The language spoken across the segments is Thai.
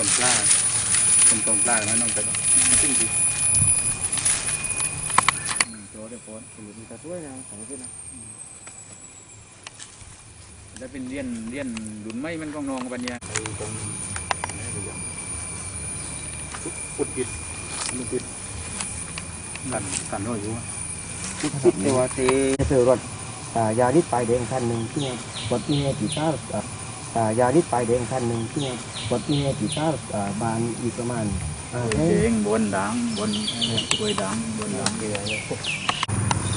้นปลายมันน้องแต่ขึ้นดีโจ้เดี๋ยวโพสมีตาช่วยนะสองขึ้นนะแล้วเป็นเรียนเรียนดุนไม้มันก็งองปัญญาไอ้ตรงนี้ไปยังปุดปิดมันปิดกันกันน้อยอยู่คิดแต่ว่าเตเจอรถยาดิสปลายแดงคันหนึ่งที่วัดนี้กีตา ร์อ่าอ่ายาดิสปลายแดงคันหนึ่งที่วัดนี้กีตาร์อ่าบานอีกประมาณอ่าเองบนดังบนกล้วยดังบนดังไ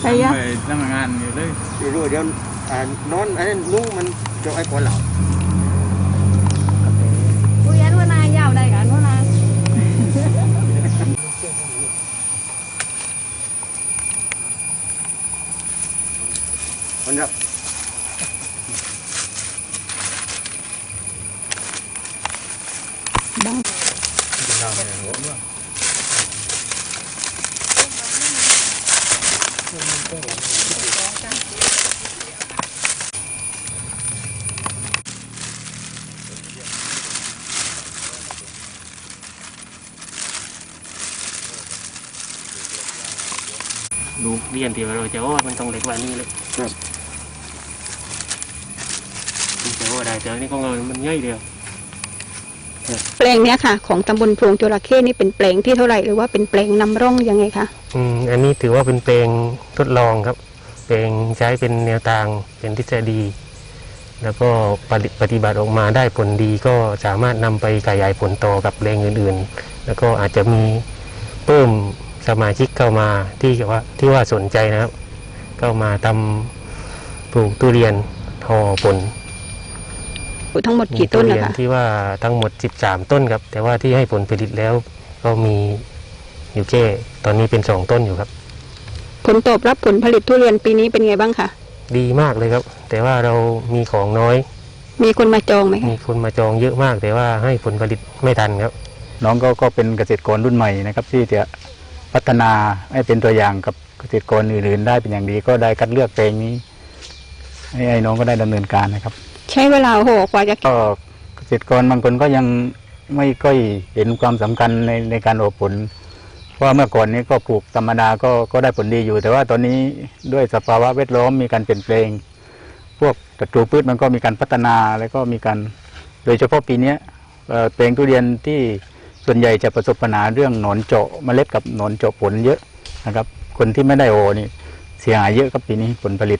ปยะไปทำงานอยู่เลยเดี๋ยวรู้เดี๋ยวอ่านอนอันนั้นนุ่งมันจะไอ้ปอนเหล่ากูยันว่านายยาวได้กันว่านายมันครั งดูเรียนที่ว่าเราจะว่ามันต้องเล็กก แต่อันนี้ก็เงินมันง่ายเดียวแปลงเนี้ยค่ะ ของตำบลพลวงจระเข้นี่เป็นแปลงที่เท่าไหร่หรือว่าเป็นแปลงนำร่องยังไงคะอืมอันนี้ถือว่าเป็นเพลงทดลองครับ เพลงใช้เป็นแนวทางเป็นทฤษฎี แล้วก็ปฏิปฏิบัติออกมาได้ผลดีก็สามารถนำไปขยายผลต่อกับแรงอื่นๆ แล้วก็อาจจะมีเพิ่มสมาชิกเข้ามาที่ว่าที่ว่าสนใจนะครับ เข้ามาทำปลูกทุเรียนทอผล ทั้งหมดกี่ต้นมีนะเรียคะที่ว่าทั้งหมด 13 ต้นครับ แต่ว่าที่ให้ผลผลิตแล้วก็มีอยู่แค่ตอนนี้เป็น2ต้นอยู่ครับ ผลตอบรับผลผลิตทุเรียนปีนี้เป็นไงบ้างคะดีมากเลยครับ แต่ว่าเรามีของน้อย มีคนมาจองไหมคะมีคนมาจองเยอะมาก แต่ว่าให้ผลผลิตไม่ทันครับ น้องก็ก็เป็นเกษตรกรรุ่นใหม่นะครับ ที่จะพัฒนาให้เป็นตัวอย่างกับเกษตรกรอื่นๆ ได้เป็นอย่างดีก็ได้คัดเลือกเพลงนี้ให้ไอ้น้องก็ได้ดำเนินการนะครับ ใช้เวลาโหกว่าจะก็เกษตรกรบางคนก็ยังไม่ค่อยเห็นความสำคัญในในการออกผลเพราะว่าเมื่อก่อนนี้ก็ปลูกธรรมดาก็ก็ได้ผลดีอยู่ แต่ว่าตอนนี้ด้วยสภาวะแวดล้อมมีการเปลี่ยนแปลง พวกศัตรูพืชมันก็มีการพัฒนาแล้วก็มีการโดยเฉพาะปีนี้เอ่อแปลงทุเรียนที่ส่วนใหญ่จะประสบปัญหาเรื่องหนอนเจาะเมล็ดกับหนอนเจาะผลเยอะนะครับ คนที่ไม่ได้โอนี่เสียหายเยอะครับปีนี้ผลผลิต